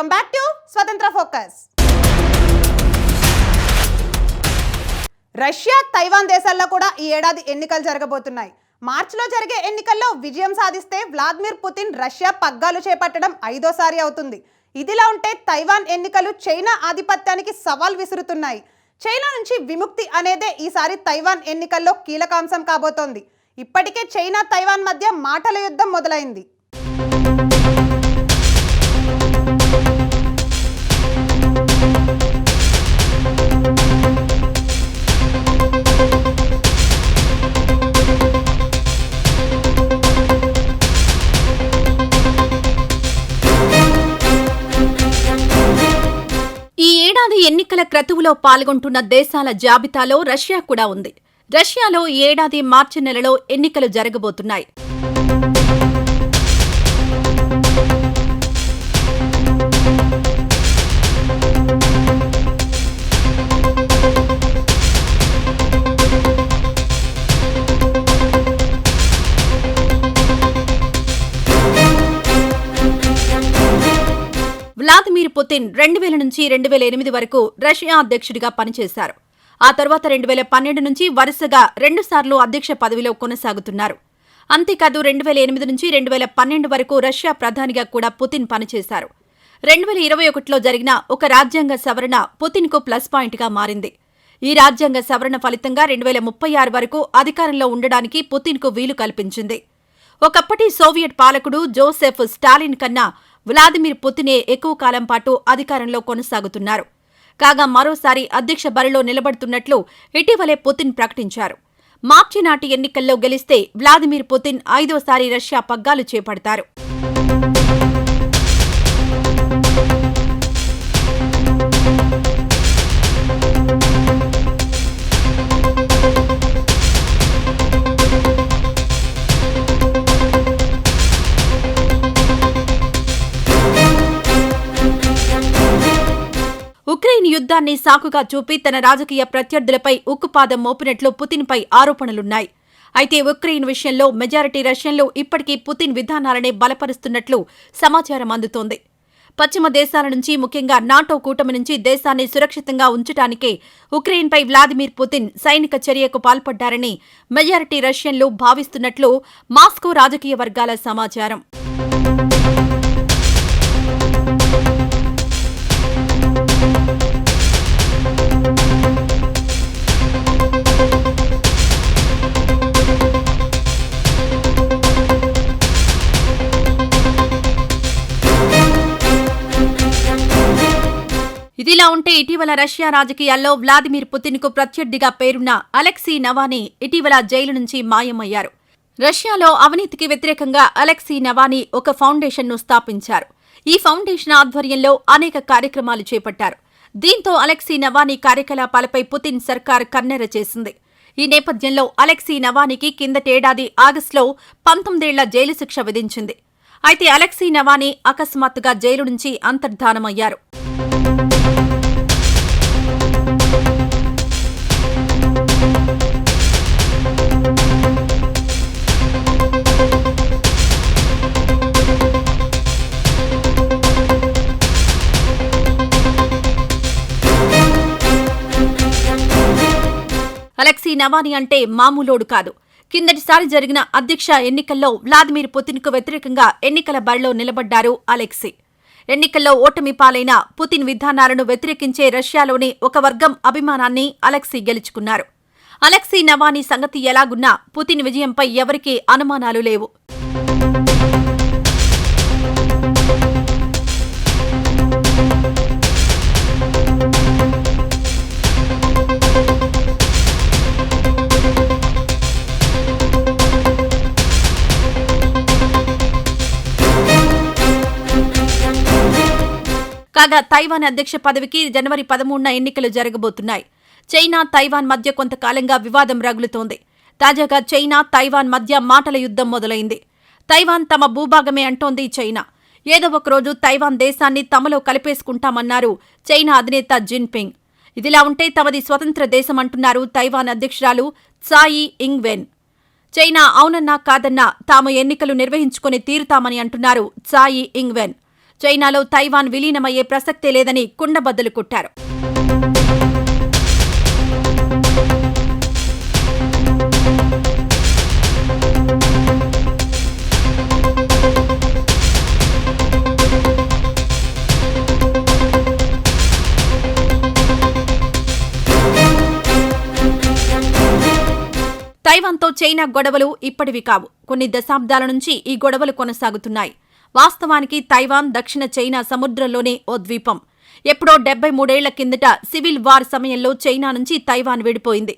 Welcome back to స్వతంత్ర focus. Russia Taiwan దేశాల్లో కూడా ఈ ఏడాది ఎన్నికలు జరగబోతున్నాయి. మార్చిలో జరిగే ఎన్నికల్లో విజయం సాధిస్తే వ్లాదిమిర్ పుతిన్ రష్యా పగ్గాలు చేపట్టడం ఐదోసారి అవుతుంది. ఇదిలా ఉంటే తైవాన్ ఎన్నికలు చైనా ఆధిపత్యానికి సవాల్ విసురుతున్నాయి. చైనా నుంచి విముక్తి అనేదే ఈసారి తైవాన్ ఎన్నికల్లో కీలకాంశం కాబోతోంది. ఇప్పటికే చైనా తైవాన్ మధ్య మాటల యుద్ధం మొదలైంది. ఎన్నికల క్రతువులో పాల్గొంటున్న దేశాల జాబితాలో రష్యా కూడా ఉంది. రష్యాలో ఈ ఏడాది మార్చి నెలలో ఎన్నికలు జరగబోతున్నాయి. వ్లాదిమిర్ పుతిన్ రెండు వేల నుంచి రెండు వేల ఎనిమిది వరకు రష్యా అధ్యక్షుడిగా పనిచేశారు. ఆ తర్వాత రెండు వేల పన్నెండు నుంచి వరుసగా రెండుసార్లు అధ్యక్ష పదవిలో కొనసాగుతున్నారు. అంతేకాదు రెండు వేల ఎనిమిది నుంచి రెండు వేల పన్నెండు వరకు రష్యా ప్రధానిగా కూడా పుతిన్ పనిచేశారు. రెండు వేల ఇరవై ఒకటిలో జరిగిన ఒక రాజ్యాంగ సవరణ పుతిన్కు ప్లస్ పాయింట్గా మారింది. ఈ రాజ్యాంగ సవరణ ఫలితంగా రెండు వేల ముప్పై ఆరు వరకు అధికారంలో ఉండడానికి పుతిన్కు వీలు కల్పించింది. ఒకప్పటి సోవియట్ పాలకుడు జోసెఫ్ స్టాలిన్ కన్నా వ్లాదిమిర్ పుతినే ఎక్కువ కాలం పాటు అధికారంలో కొనసాగుతున్నారు. కాగా మరోసారి అధ్యక్ష బరిలో నిలబడుతున్నట్లు ఇటీవలే పుతిన్ ప్రకటించారు. మార్చి నాటి ఎన్నికల్లో గెలిస్తే వ్లాదిమిర్ పుతిన్ ఐదోసారి రష్యా పగ్గాలు చేపడతారు. ఉక్రెయిన్ యుద్ధాన్ని సాకుగా చూపి తన రాజకీయ ప్రత్యర్థులపై ఉక్కుపాదం మోపినట్లు పుతిన్పై ఆరోపణలున్నాయి. అయితే ఉక్రెయిన్ విషయంలో మెజారిటీ రష్యన్లు ఇప్పటికీ పుతిన్ విధానాలనే బలపరుస్తున్నట్లు సమాచారం అందుతోంది. పశ్చిమ దేశాల నుంచి ముఖ్యంగా నాటో కూటమి నుంచి దేశాన్ని సురక్షితంగా ఉంచటానికే ఉక్రెయిన్పై వ్లాదిమిర్ పుతిన్ సైనిక చర్యకు పాల్పడ్డారని మెజారిటీ రష్యన్లు భావిస్తున్నట్లు మాస్కో రాజకీయ వర్గాల సమాచారం. ఇటీవల రష్యా రాజకీయాల్లో వ్లాదిమిర్ పుతిన్కు ప్రత్యర్థిగా పేరున్న అలెక్సీ నవానీ ఇటీవల జైలు నుంచి మాయమయ్యారు. రష్యాలో అవినీతికి వ్యతిరేకంగా అలెక్సీ నవానీ ఒక ఫౌండేషన్ను స్థాపించారు. ఈ ఫౌండేషన్ ఆధ్వర్యంలో అనేక కార్యక్రమాలు చేపట్టారు. దీంతో అలెక్సీ నవానీ కార్యకలాపాలపై పుతిన్ సర్కార్ కన్నెర చేసింది. ఈ నేపథ్యంలో అలెక్సీ నవానీకి కిందటేడాది ఆగస్టులో పంతొమ్మిదేళ్ళ జైలు శిక్ష విధించింది. అయితే అలెక్సీ నవానీ అకస్మాత్తుగా జైలు నుంచి అంతర్ధానమయ్యారు. నవానీ అంటే మామూలోడు కాదు. కిందటిసారి జరిగిన అధ్యక్ష ఎన్నికల్లో వ్లాదిమిర్ పుతిన్కు వ్యతిరేకంగా ఎన్నికల బరిలో నిలబడ్డారు అలెక్సీ. ఎన్నికల్లో ఓటమి పాలైన పుతిన్ విధానాలను వ్యతిరేకించే రష్యాలోని ఒక వర్గం అభిమానాన్ని అలెక్సీ గెలుచుకున్నారు. అలెక్సీ నవానీ సంగతి ఎలాగున్నా పుతిన్ విజయంపై ఎవరికీ అనుమానాలు లేవు. కాగా తైవాన్ అధ్యక్ష పదవికి జనవరి పదమూడున ఎన్నికలు జరగబోతున్నాయి. చైనా తైవాన్ మధ్య కొంతకాలంగా వివాదం రగులుతోంది. తాజాగా చైనా తైవాన్ మధ్య మాటల యుద్ధం మొదలైంది. తైవాన్ తమ భూభాగమే అంటోంది చైనా. ఏదో ఒకరోజు తైవాన్ దేశాన్ని తమలో కలిపేసుకుంటామన్నారు చైనా అధినేత జిన్పింగ్. ఇదిలా ఉంటే తమది స్వతంత్ర దేశం అంటున్నారు తైవాన్ అధ్యక్షురాలు సాయి ఇంగ్వెన్. చైనా అవునన్నా కాదన్నా తాము ఎన్నికలు నిర్వహించుకుని తీరుతామని అంటున్నారు సాయి ఇంగ్వెన్. చైనాలో తైవాన్ విలీనమయ్యే ప్రసక్తే లేదని కుండబద్దలు కొట్టారు. తైవాన్తో చైనా గొడవలు ఇప్పటివి కావు. కొన్ని దశాబ్దాల నుంచి ఈ గొడవలు కొనసాగుతున్నాయి. వాస్తవానికి తైవాన్ దక్షిణ చైనా సముద్రంలోనే ఓ ద్వీపం. ఎప్పుడో డెబ్బై మూడేళ్ళ కిందట సివిల్ వార్ సమయంలో చైనా నుంచి తైవాన్ విడిపోయింది.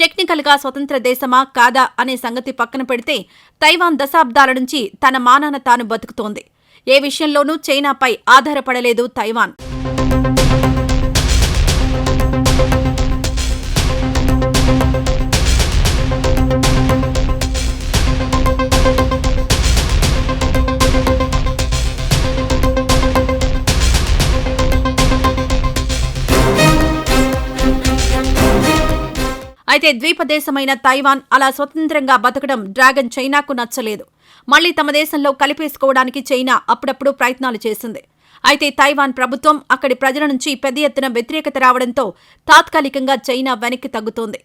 టెక్నికల్గా స్వతంత్ర దేశమా కాదా అనే సంగతి పక్కన పెడితే తైవాన్ దశాబ్దాల నుంచి తన మానాన తాను బతుకుతోంది. ఏ విషయంలోనూ చైనాపై ఆధారపడలేదు తైవాన్. అయితే ద్వీపదేశమైన తైవాన్ అలా స్వతంత్రంగా బతకడం డ్రాగన్ చైనాకు నచ్చలేదు. మళ్ళీ తమ దేశంలో కలిపేసుకోవడానికి చైనా అప్పుడప్పుడు ప్రయత్నాలు చేసింది. అయితే తైవాన్ ప్రభుత్వం అక్కడి ప్రజల నుంచి పెద్ద ఎత్తున వ్యతిరేకత రావడంతో తాత్కాలికంగా చైనా వెనక్కి తగ్గుతోంది.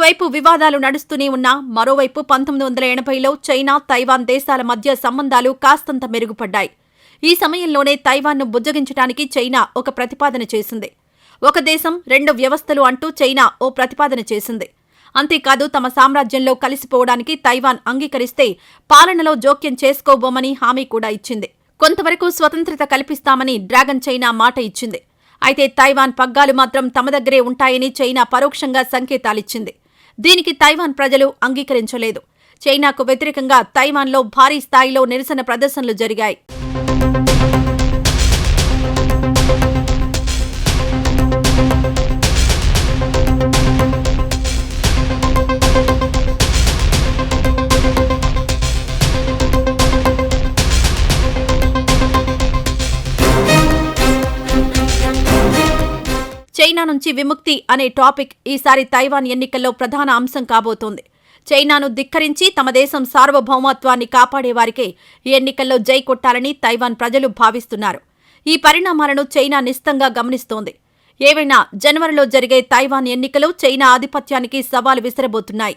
ఒకవైపు వివాదాలు నడుస్తూనే ఉన్నా మరోవైపు పంతొమ్మిది వందల ఎనభైలో చైనా తైవాన్ దేశాల మధ్య సంబంధాలు కాస్తంత మెరుగుపడ్డాయి. ఈ సమయంలోనే తైవాన్ను బుజ్జగించడానికి చైనా ఒక ప్రతిపాదన చేసింది. ఒక దేశం రెండు వ్యవస్థలు అంటూ చైనా ఓ ప్రతిపాదన చేసింది. అంతేకాదు తమ సామ్రాజ్యంలో కలిసిపోవడానికి తైవాన్ అంగీకరిస్తే పాలనలో జోక్యం చేసుకోబోమని హామీ కూడా ఇచ్చింది. కొంతవరకు స్వతంత్రత కల్పిస్తామని డ్రాగన్ చైనా మాట ఇచ్చింది. అయితే తైవాన్ పగ్గాలు మాత్రం తమ దగ్గరే ఉంటాయని చైనా పరోక్షంగా సంకేతాలిచ్చింది. దీనికి తైవాన్ ప్రజలు అంగీకరించలేదు. చైనాకు వ్యతిరేకంగా తైవాన్లో భారీ స్థాయిలో నిరసన ప్రదర్శనలు జరిగాయి. చైనా నుంచి విముక్తి అనే టాపిక్ ఈసారి తైవాన్ ఎన్నికల్లో ప్రధాన అంశం కాబోతోంది. చైనాను ధిక్కరించి తమ దేశం సార్వభౌమత్వాన్ని కాపాడేవారికే ఈ ఎన్నికల్లో జై కొట్టాలని తైవాన్ ప్రజలు భావిస్తున్నారు. ఈ పరిణామాలను చైనా నిస్తంగా గమనిస్తోంది. ఏవైనా జనవరిలో జరిగే తైవాన్ ఎన్నికలు చైనా ఆధిపత్యానికి సవాలు విసిరబోతున్నాయి.